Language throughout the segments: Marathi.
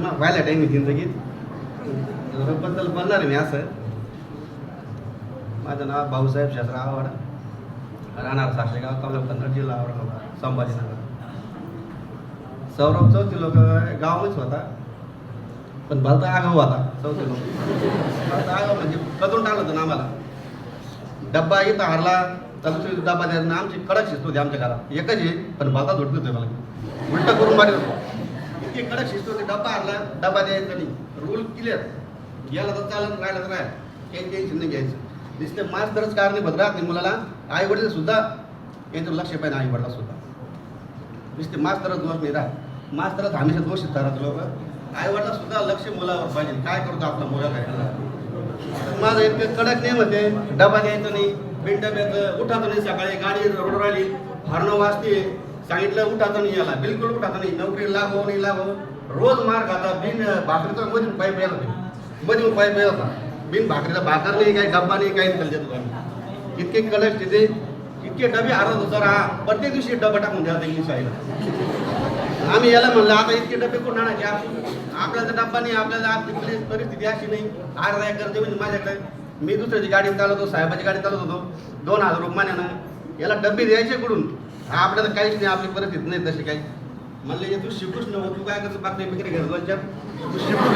मग व्हायला टाईम आहे जिंदगीत बद्दल बोलणार मी असं. माझं नाव भाऊसाहेब शास्त्र आवाड राहणार साक्षेगाव तालुका कन्नड जिल्हा आवड संभाजीनगर. सौरभ चौथी लोक गावामध्येच होता. पण भलता आगाव होता चौथी लोक. भलता आगाव म्हणजे कदून टाकलं होतं ना आम्हाला? डब्बा इथं हारला तर डब्बा द्यायचा आमची कडक शिस्त होती आमच्या घरात. एकच आहे पण भलता झोडकी होते मला. उलट करून मारत होतो इतकी कडक शिस्त होते डब्बा आणला डब्बा द्यायचा नाही. रूल क्लिअर गेला तर चालत राहिला तर राहिला. काही टेन्शन नाही घ्यायचं. नुसते मास्तरच कारणीभूत राहत नाही मुलाला आई वडील सुद्धा यांचं लक्ष पाहिजे आई वडिला सुद्धा. नुसते मास्तरच दोष नाही राहत. मास्तरच हमेशा दोषित धरत लोक. आई वडिला सुद्धा लक्ष मुलावर पाहिजे. काय करतो आपला मुला काय माझं इतकं कडक नाही म्हणते डबा द्यायचा नाही बिन डब्याचं उठायचं नाही सकाळी. गाडी रोड राहिली हरणं वाजते. सांगितलं उठायचं नाही याला बिलकुल उठायचं नाही. नोकरी लागो नाही लागो. रोज मार खाता बिन भाकरीचा मध्ये पाईप येत होते मधून पाईप येत होता बिन भाकरीचा भाकर नाही काही डब्बा नाही काही निकल देतो इतके कडक तिथे इतके डबे हरत होतं राहा प्रत्येक दिवशी डबा टाकून द्या इंग्लिश आईला आम्ही याला म्हणलं आता इतके डबे कोण आणायचे? आप- आपल्याला तर डब्बा नाही आपल्याला आपली परि- परिस्थिती अशी नाही. अर्धा एकर जमीन माझ्याकडे. मी दुसऱ्याची गाडी चालवतो साहेबाची गाडी चालवत होतो. दोन हजार रुपयानं याला डबे द्यायचे कुठून? आपल्याला काहीच नाही आपली परिस्थिती नाही तशी काही. म्हणले हे तू शिकूच नको हो, तू काय करतो बाकी मी घेतो दोन तू शिकू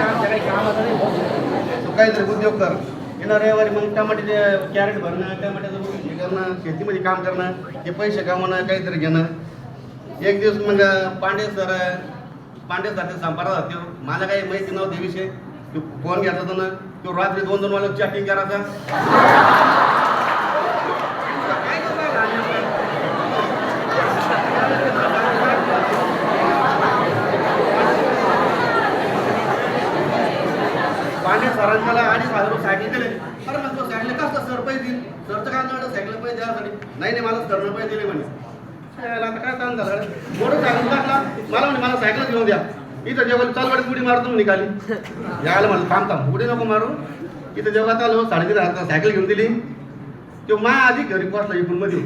आमच्या काही कामाचं नाही हो. तू काहीतरी उद्योग कर. येणार रविवारी मग टमाट्याचे कॅरेट भरणं टमाट्याचं हे करणं शेतीमध्ये काम करणं हे पैसे कमवणं काहीतरी घेणं. एक दिवस मग पांडे सर पांडे सर संपर्कात होते. मला काही माहिती नव्हते विषय. तू फोन घ्यायचा तो ना तो रात्री दोन दोन वाजता चॅटिंग करायचा. पांडे सरांच्याला आणि हजार सायकल दिले अरे म्हणतो सायकल कसं सर पैसे देईल? सरचं काय म्हणतो सायकल पैसे द्यासाठी नाही नाही मला सरनं पैसे दिले म्हणे. याला आता काय ताण झाला मोठं सायकल टाकला मला म्हणे मला सायकल घेऊन द्या. इथं जेव्हा चालवाडी उडी मारतो निघाली. यायला म्हणलं थांब थांब उडी नको मारू. इथं जेव्हा चालू साडेतीन हजार सायकल घेऊन दिली. तो मा आधी घरी पोचला इकडून मध्ये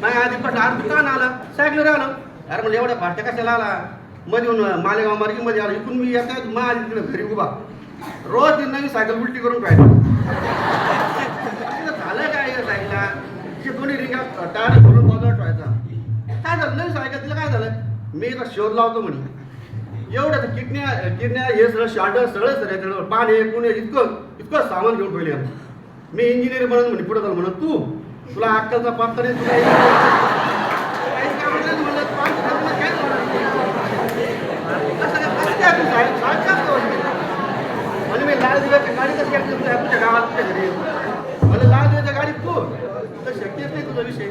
माय आधी पण आठ दुकान आला सायकल राहिलं अरे म्हणजे एवढ्या फाट्या कशाला आला? मध्ये येऊन मालेगाव मार्गी मध्ये आला इकडून मी येतात मा आधी तिकडे घरी उभा. रोज ती नवी सायकल उलटी करून पाहिजे झालं काय सायकला? सायकलला दोन्ही रिंगा टायर भरून बाजूला ठेवायचा. काय झालं? नवी सायकल तिला काय झालं? मी एका शोध लावतो म्हणे. एवढं तर किडण्या हे सगळं शार्टर सगळं सगळ्या याच्यावर पाणी पुणे इतकं इतकं सामान घेऊन ठेवले मी इंजिनियर म्हणून म्हणे पुढे झालं म्हणत तू तुला अक्कलचा पात्र नाही तुला काहीच काम नाही म्हणलं, तू आज घरात काय करणार? कसं काय- कसं काय तू साहेब? साहेब काय करतो? म्हणे मी लाल दिव्याच्या गाडी कसं काय तुझ्या तुझ्या गावात तुझ्या घरी म्हणे गाडीत तू तर शक्यच नाही तुझा विषय.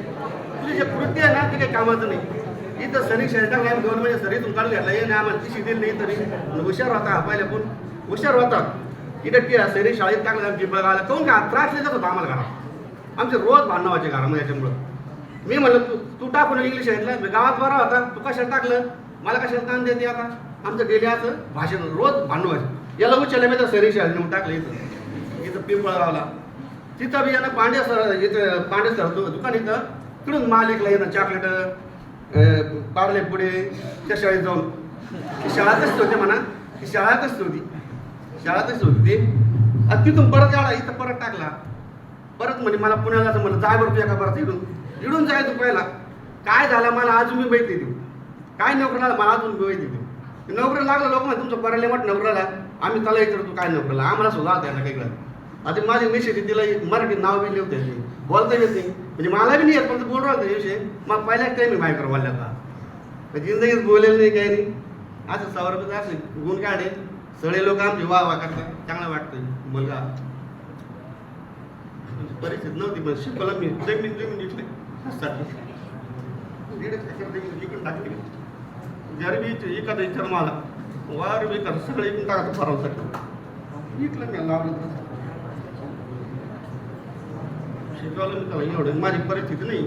तुझी जे कृत्य आहे ना ते काही कामाचं नाही. इथं सरी शेल्टर नाही दोन महिने सरीतून काढून घातला. ये ना आम्हाला ती दिली नाही तरी. हुशार होता पहिल्या पण हुशार होता. इथं ती सरी शाळेत टाकलं आमची बघायला काऊन का त्रास देत होता आम्हाला घरात. आमचे रोज भांडणं व्हायचे घरामध्ये याच्यामुळं. मी म्हणलं तू तू टाकून इंग्लिश शाळेतला? गावात बरा होता. तू कशाला टाकलं? मला कशाला ताण देते आता? आमचं डेली असं भाषण रोज भांडणं व्हायचं. याला उचललं मी तर सरी शाळेत नेऊन टाकलं इथं. पिंपळगावला. तिथं बी यानं पांडे सर इथं पांडे सर दुकान इथं. तिकडून मालिकला येणं चॉकलेट पार्ले पुढे त्या शाळेत जाऊन. ती शाळा कशी होती म्हणा. ती शाळा कशी होती. शाळा कशी होती ती. आणि तिथून परत आला इथं परत टाकला. परत म्हणे मला पुण्याला जायचं म्हणलं जाय बरं तू एका परत इडून. इडून जाय तू पहिला. काय झालं? मला अजून मी माहिती देऊ काय नोकरी मला अजून माहिती देऊ नोकरी लागलं लोक म्हणजे तुमचं परले मठ नोकराला. आम्ही त्याला येतो तू काय नोकरीला? आम्हाला सुद्धा द्यायला काही आता माझी मिशी तिला मराठी नाव बी लिहून द्यायची बोलता येत नाही. म्हणजे मला बी नाही येत पण बोलू बोल राहतो विषय मग पहिल्या काही मी मायकर बोलल्याचा. जिंदगीत बोलेल नाही काही नाही. असं सौरभ असं गुण काढे. सगळे लोक आमचे वा वा करतात. चांगलं वाटतं मुलगा. परिस्थिती नव्हती पण शिकवलं मी. जमीन जमीन इथले टाकली. गरिबी एखादा विचार मला वार बी कर. सगळं इकडून टाकतो फरावसाठी इकलं मी लावलं ಸಚಿವಾಲಯಕ್ಕೆ ಅಲ್ಲ ಈ ಹೊಡೆದು ಮಾರಿ ಪರಿಸ್ಥಿತಿನೇ